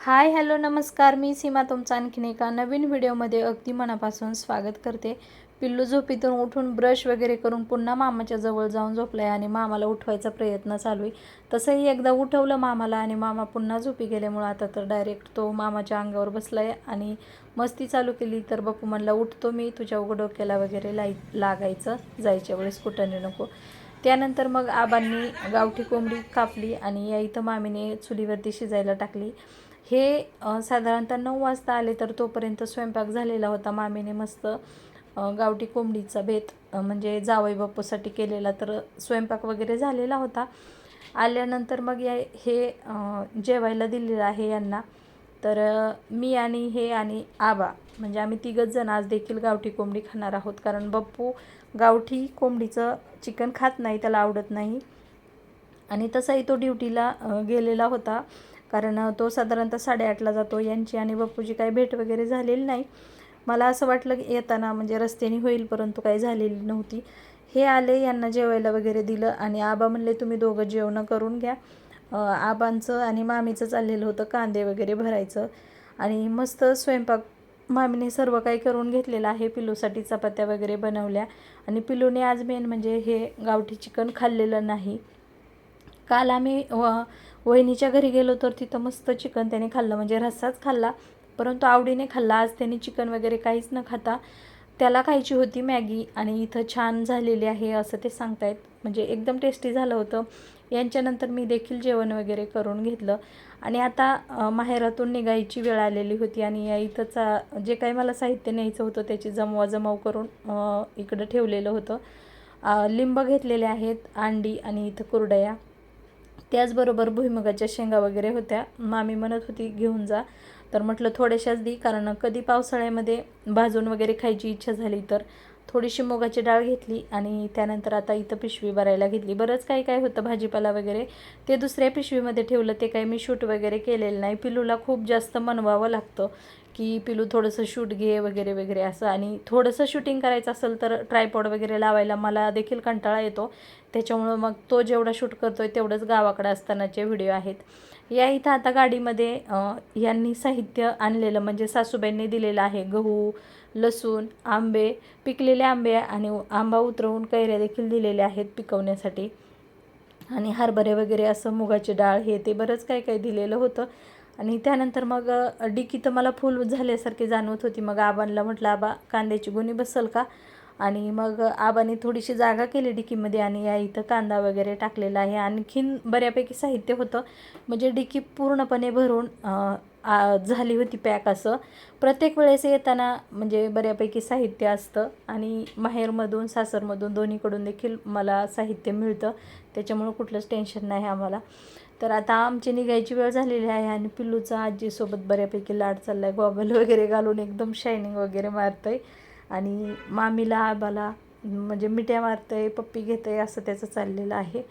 Hi hello नमस्कार. मी सीमा तुमचं आणखीन एका नवीन व्हिडिओमध्ये अगदी मनापासून स्वागत करते. पिल्लू झोपीतून उठून ब्रश वगैरे करून पुन्हा मामाच्या जवळ जाऊन झोपलं आहे आणि मामाला उठवायचा प्रयत्न चालू आहे. तसंही एकदा उठवलं मामाला आणि मामा पुन्हा झोपी गेल्यामुळं आता तर डायरेक्ट तो मामाच्या अंगावर बसला आहे आणि मस्ती चालू केली तर बापू म्हणला उठतो मी तुझ्या उघडोक्याला वगैरे लाई लागायचं. जायच्या वेळेस कुठं नको. त्यानंतर मग आबांनी गावठी कोंबडी कापली आणि या इथं मामीने चुलीवरती शिजायला टाकली. हे साधारणतः नऊ वाजता आले तर तोपर्यंत स्वयंपाक झालेला होता. मामीने मस्त गावठी कोंबडीचा बेत म्हणजे जावई बापूसाठी केलेला तर स्वयंपाक वगैरे झालेला होता. आल्यानंतर मग या हे जेवायला दिलेलं आहे यांना. तर मी आणि हे आणि आबा म्हणजे आम्ही तिघंच जण आज देखील गावठी कोंबडी खाणार आहोत. कारण बप्पू गावठी कोंबडीचं चिकन खात नाही त्याला आवडत नाही. आणि तसाही तो ड्युटीला गेलेला होता. कारण तो साधारणतः साडेआठला जातो. यांची आणि बापूची काही भेट वगैरे झालेली नाही. मला असं वाटलं की येताना म्हणजे रस्त्याने होईल परंतु काही झालेली नव्हती. हे आले यांना जेवायला वगैरे दिलं आणि आबा म्हणले तुम्ही दोघं जेवणं करून घ्या. आबांचं आणि मामीचं चाललेलं होतं कांदे वगैरे भरायचं. आणि मस्त स्वयंपाक मामीने सर्व काही करून घेतलेलं आहे. पिलूसाठी चपात्या वगैरे बनवल्या. आणि पिलूने आज मेन म्हणजे हे गावठी चिकन खाल्लेलं नाही. काल आम्ही व वहिनीच्या घरी गेलो तर तिथं मस्त चिकन त्याने खाल्लं. म्हणजे रस्साच खाल्ला. परंतु आवडीने खाल्ला. आज त्याने चिकन वगैरे काहीच न खाता त्याला खायची होती मॅगी. आणि इथं छान झालेली आहे असं ते सांगतायत. म्हणजे एकदम टेस्टी झालं होतं. यांच्यानंतर मी देखील जेवण वगैरे करून घेतलं. आणि आता माहेरातून निघायची वेळ आलेली होती आणि या इथंचा जे काही मला साहित्य न्यायचं होतं त्याची जमवाजमव करून इकडं ठेवलेलं होतं. लिंब घेतलेले आहेत अंडी आणि इथं कुरडया. त्याचबरोबर भुईमुगाच्या शेंगा वगैरे होत्या. मामी म्हणत होती घेऊन जा. तर म्हटलं थोड्याशाच दी कारण कधी पावसाळ्यामध्ये भाजून वगैरे खायची इच्छा झाली तर थोडीशी मुगाची डाळ घेतली आणि त्यानंतर आता इथं पिशवी भरायला घेतली. बरंच काही काय होतं भाजीपाला वगैरे. ते दुसऱ्या पिशवीमध्ये ठेवलं ते काही मी शूट वगैरे केलेलं नाही. पिलूला खूप जास्त मनवावं लागतं. की पिलू थोडंसं शूट घे वगैरे वगैरे असं. आणि थोडंसं शूटिंग करायचं असेल तर ट्रायपॉड वगैरे लावायला मला देखील कंटाळा येतो. त्याच्यामुळं मग तो जेवढा शूट करतो आहे तेवढंच गावाकडे असतानाचे व्हिडिओ आहेत. या इथं आता गाडीमध्ये यांनी साहित्य आणलेलं म्हणजे सासूबाईंनी दिलेलं आहे. गहू लसूण आंबे पिकलेले आंबे आणि आंबा उतरवून कैऱ्या देखील दिलेल्या आहेत पिकवण्यासाठी. आणि हरभरे वगैरे असं मुगाची डाळ हे ते बरंच काही काही दिलेलं होतं. आणि त्यानंतर मग डिकी तर मला फुल झाल्यासारखी जाणवत होती. मग आबांना म्हटलं आबा कांद्याची गुणी बसल का? आणि मग आबाने थोडीशी जागा केली डिकीमध्ये आणि या इथं कांदा वगैरे टाकलेला आहे. आणखीन बऱ्यापैकी साहित्य होतं. म्हणजे डिकी पूर्णपणे भरून आ, झाली होती पॅक असं. प्रत्येक वेळेस येताना म्हणजे बऱ्यापैकी साहित्य असतं. आणि माहेरमधून सासरमधून दोन्हीकडून देखील मला साहित्य मिळतं. त्याच्यामुळं कुठलंच टेन्शन नाही आम्हाला. तर आता आमची निघायची वेळ झालेली आहे आणि पिल्लूचा आजीसोबत बऱ्यापैकी लाड चालला आहे गॉगल वगैरे घालून एकदम शायनिंग वगैरे मारतंय. आणि मामीला आबाला म्हणजे मिठ्या मारतंय पप्पी घेतंय असं त्याचं चाललेलं आहे.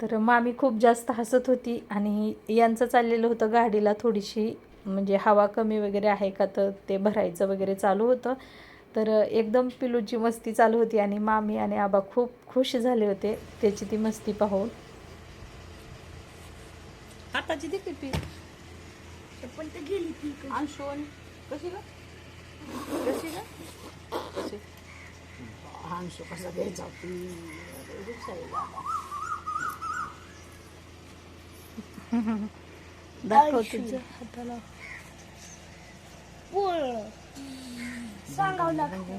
तर मामी खूप जास्त हसत होती आणि यांचं चाललेलं होतं गाडीला. थोडीशी म्हणजे हवा कमी वगैरे आहे का तर ते भरायचं वगैरे चालू होतं. तर एकदम पिलूची मस्ती चालू होती आणि मामी आणि आबा खूप खुश झाले होते. त्याची ती मस्ती पाहून. हाताची दे पिपी पण ते गेली ती आणशोन कशी ग? कशी ग? कशी? आणशो कसा घ्यायचा? दाखव तुझ्या हाताला. पोळ सांगावं लागतं.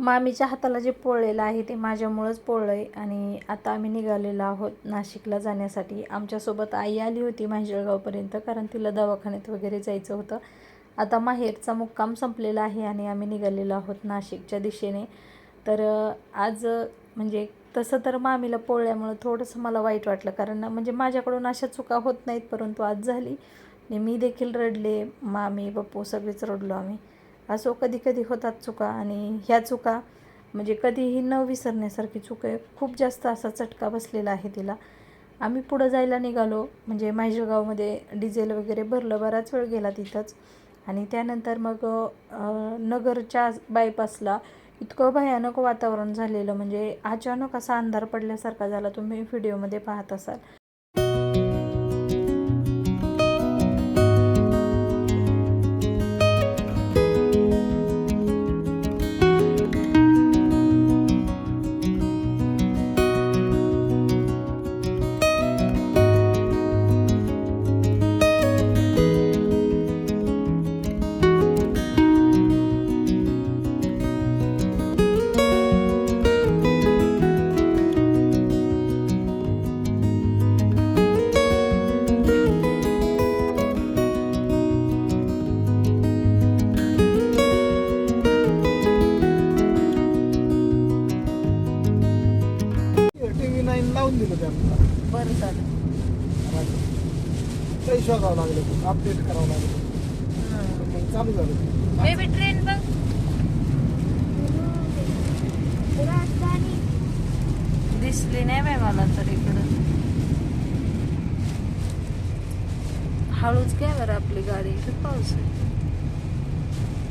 मामीच्या हाताला जे पोळलेलं आहे ते माझ्यामुळंच पोळलं आहे आणि आता आम्ही निघालेलो आहोत नाशिकला जाण्यासाठी. आमच्यासोबत आई आली होती मांजळगावपर्यंत कारण तिला दवाखान्यात वगैरे जायचं होतं. आता माहेरचा मुक्काम संपलेला आहे आणि आम्ही निघालेलो आहोत नाशिकच्या दिशेने. तर आज म्हणजे तसं तर मामीला पोळल्यामुळं थोडंसं मला वाईट वाटलं कारण म्हणजे माझ्याकडून अशा चुका होत नाहीत परंतु आज झाली. आणि मी देखील रडले. मामी पप्पू सगळेच रडलो आम्ही. असो कधी कधी होतात चुका आणि ह्या चुका म्हणजे कधीही न विसरण्यासारखी चूक आहे. खूप जास्त असा चटका बसलेला आहे तिला. आम्ही पुढं जायला निघालो. म्हणजे माहिजगावमध्ये डिझेल वगैरे भरलं बराच वेळ गेला तिथंच. आणि त्यानंतर मग नगरच्या बायपासला इतकं भयानक वातावरण झालेलं. म्हणजे अचानक असा अंधार पडल्यासारखा झाला. तुम्ही व्हिडिओमध्ये पाहत असाल. काही शोधावं लागलं. अपडेट करावं लागलं. मग चालू झालं. बेबी ट्रेन बघ. राजधानी. दिसली नाही बाय मला तर इकडं. हळूच घ्या बरं आपली गाडी. इकडे पाऊस आहे.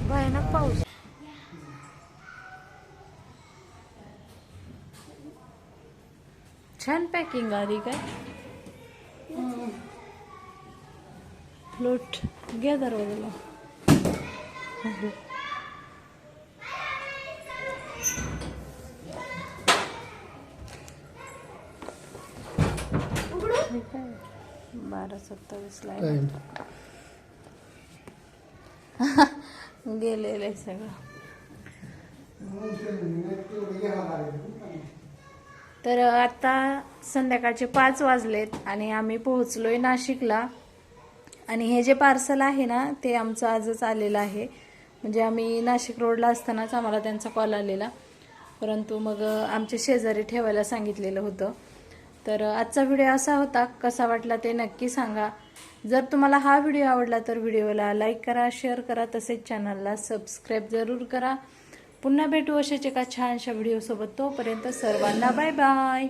भयानक पाऊस. छान पॅकिंग आली काय? दरवाजाला हे काय? बारा सत्तावीस. गेलेलं आहे सगळं तर आता संध्याकाळचे पाच वाजलेत आणि आम्ही पोहोचलोय नाशिकला आणि हे जे पार्सल आहे ना ते आमचं आजच आलेलं आहे. म्हणजे आम्ही नाशिक रोडला असतानाच आम्हाला त्यांचा कॉल आलेला. परंतु मग आमच्या शेजारी ठेवायला सांगितलेलं होतं. तर आजचा व्हिडिओ असा होता. कसा वाटला ते नक्की सांगा. जर तुम्हाला हा व्हिडिओ आवडला तर व्हिडिओला लाईक करा शेअर करा. तसेच चॅनलला सबस्क्राईब जरूर करा. पुन्हा भेटू अशाच एका छानशा व्हिडिओसोबत तोपर्यंत सर्वांना बाय बाय